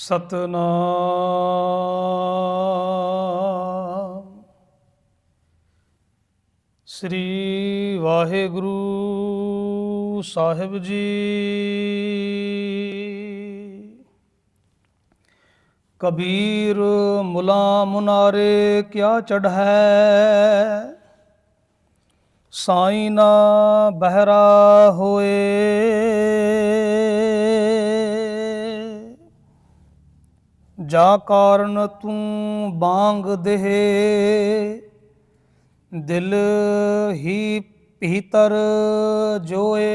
ਸਤਨਾਮ। ਸ੍ਰੀ ਵਾਹਿਗੁਰੂ ਸਾਹਿਬ ਜੀ। ਕਬੀਰ ਮੁਲਾ ਮੁਨਾਰੇ ਕਿਆ ਚੜ੍ਹੈ? ਸਾਈ ਨਾ ਬਹਿਰਾ ਹੋਏ। ਜਾ ਕਾਰਨ ਤੂੰ ਬਾਂਗ ਦੇਹ। ਦਿਲ ਹੀ ਭੀਤਰ ਜੋਏ।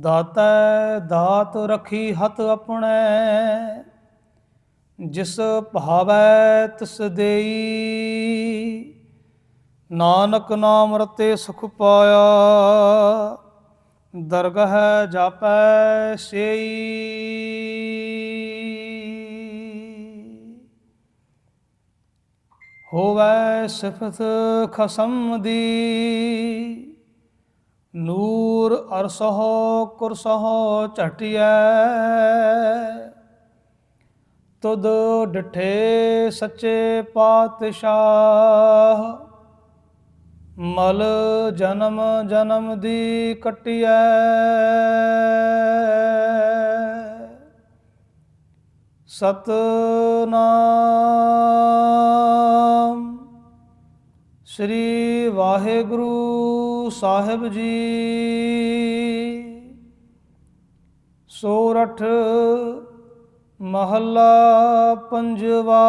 ਦਾਤੈ ਦਾਤ ਰਖੀ ਹੱਥ ਆਪਣੇ। ਜਿਸ ਭਾਵੈ ਤਿਸ ਦੇਈ। ਨਾਨਕ ਨਾਮ ਰਤੇ ਸੁਖ ਪਾਇਆ। ਦਰਗਹ ਜਾਪੈ ਸੇਈ। ਹੋਵੈ ਸਿਫਤ ਖਸਮ ਦੀ। ਨੂਰ ਅਰਸਹੁ ਕੁਰਸਹੁ ਝਟਿਐ। ਤੁਧ ਡਠੇ ਸੱਚੇ ਪਾਤਸ਼ਾਹ। ਮਲ ਜਨਮ ਜਨਮ ਦੀ ਕਟਿਐ। ਸਤਨਾਮ। ਸ੍ਰੀ ਵਾਹਿਗੁਰੂ ਸਾਹਿਬ ਜੀ। ਸੋਰਠ ਮਹੱਲਾ ਪੰਜਵਾ।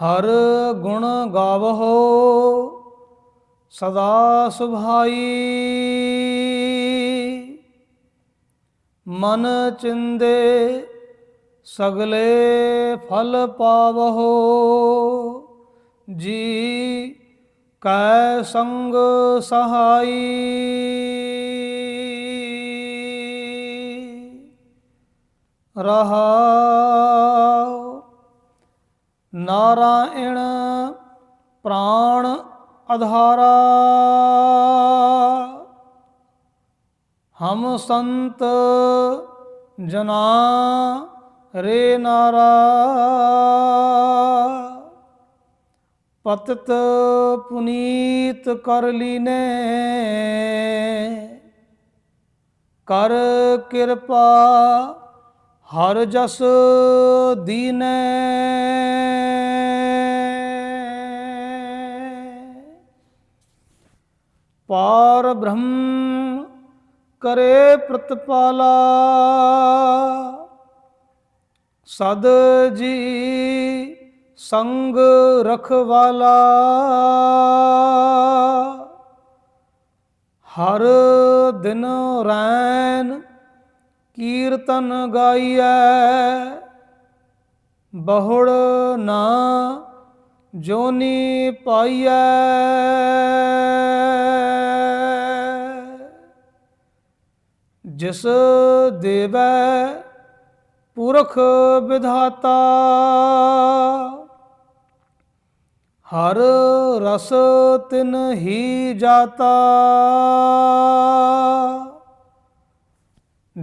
ਹਰ ਗੁਣ ਗਾਵਹੋ, ਸਦਾ ਸੁਭਾਈ। ਮਨ ਚਿੰਦੇ, ਸਗਲੇ ਫਲ ਪਾਵਹੋ। ਜੀ ਕੈ ਸੰਗ ਸਹਾਈ। ਰਹਾਉ ਨਾਰਾਇਣ ਪ੍ਰਾਣ ਅਧਾਰਾ। ਹਮ ਸੰਤ ਜਨਾ ਰੇ ਨਾਰਾ। ਪਤਤ ਪੁਨੀਤ ਕਰ ਲੀਨੇ। ਕਰ ਕਿਰਪਾ ਹਰ ਜਸ ਦੀਨੈ। ਪਾਰ ਬ੍ਰਹਮ ਕਰੇ ਪ੍ਰਤਪਾਲਾ। ਸਦ ਜੀ ਸੰਗ ਰਖਵਾਲਾ। ਹਰ ਦਿਨ ਰੈਨ ਕੀਰਤਨ ਗਾਈਐ, ਬਹੁੜ ਨਾ ਜੋਨੀ ਪਾਈਐ। ਜਿਸ ਦੇਵੈ ਪੁਰਖ ਵਿਧਾਤਾ, ਹਰ ਰਸ ਤਿਨ ਹੀ ਜਾਤਾ।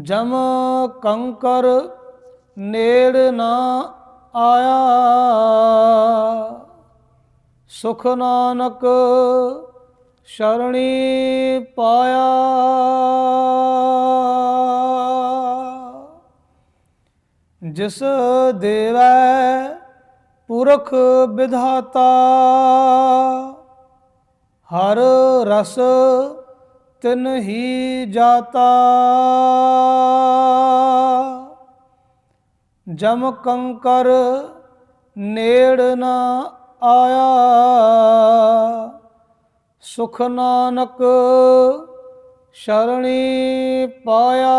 ਜਮ ਕੰਕਰ ਨੇੜ ਨਾ ਆਇਆ। ਸੁਖ ਨਾਨਕ ਸ਼ਰਣੀ ਪਾਇਆ। ਜਿਸ ਦੇਵੈ ਪੁਰਖ ਵਿਧਾਤਾ, ਹਰ ਰਸ ਤਿਨ ਹੀ ਜਾਤਾ। ਜਮ ਕੰਕਰ ਨੇੜ ਨਾ ਆਇਆ। ਸੁਖ ਨਾਨਕ ਸ਼ਰਣੀ ਪਾਇਆ।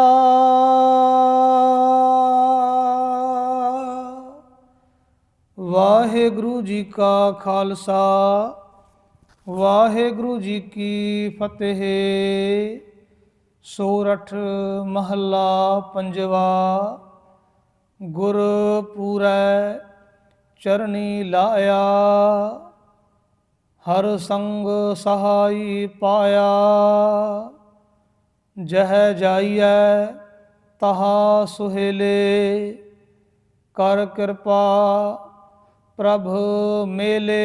ਵਾਹਿਗੁਰੂ ਜੀ ਕਾ ਖਾਲਸਾ। ਵਾਹਿਗੁਰੂ ਜੀ ਕੀ ਫਤਿਹ। ਸੋਰਠ ਮਹੱਲਾ ਪੰਜਵਾ ਗੁਰ ਪੂਰੈ ਚਰਨੀ ਲਾਇਆ, ਹਰ ਸੰਗ ਸਹਾਈ ਪਾਇਆ। ਜਹ ਜਾਈਐ ਤਹਾ ਸੁਹੇਲੇ, ਕਰ ਕਿਰਪਾ ਪ੍ਰਭ ਮੇਲੇ।